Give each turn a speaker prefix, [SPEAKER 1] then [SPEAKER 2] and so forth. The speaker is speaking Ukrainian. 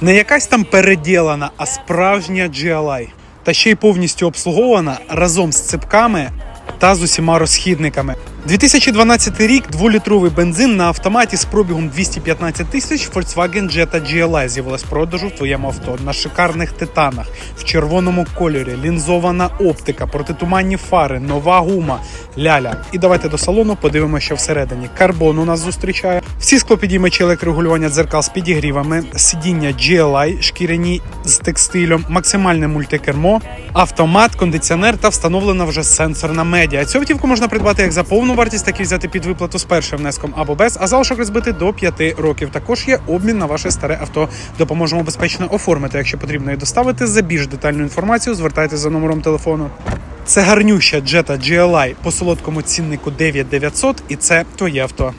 [SPEAKER 1] Не якась там переділана, а справжня GLI. Та ще й повністю обслугована разом з ципками та з усіма розхідниками. 2012 рік дволітровий бензин на автоматі з пробігом 215 тисяч Volkswagen Jetta GLI з'явилась продажу в твоєму авто на шикарних титанах в червоному кольорі, лінзована оптика, протитуманні фари, нова гума, ляля. І давайте до салону подивимося, що всередині. Карбон у нас зустрічає. Всі склопідіймачі електрорегулювання дзеркал з підігрівами, сидіння GLI, шкіряні з текстилем, максимальне мультикермо, автомат, кондиціонер та встановлена вже сенсорна медіа. Цю автівку можна придбати як за повну вартість, такі взяти під виплату з першим внеском або без, а залишок розбити до 5 років. Також є обмін на ваше старе авто. Допоможемо безпечно оформити. Якщо потрібно і доставити за більш детальну інформацію, звертайтеся за номером телефону. Це гарнюща Jetta GLI по солодкому ціннику 9900 і це твоє авто.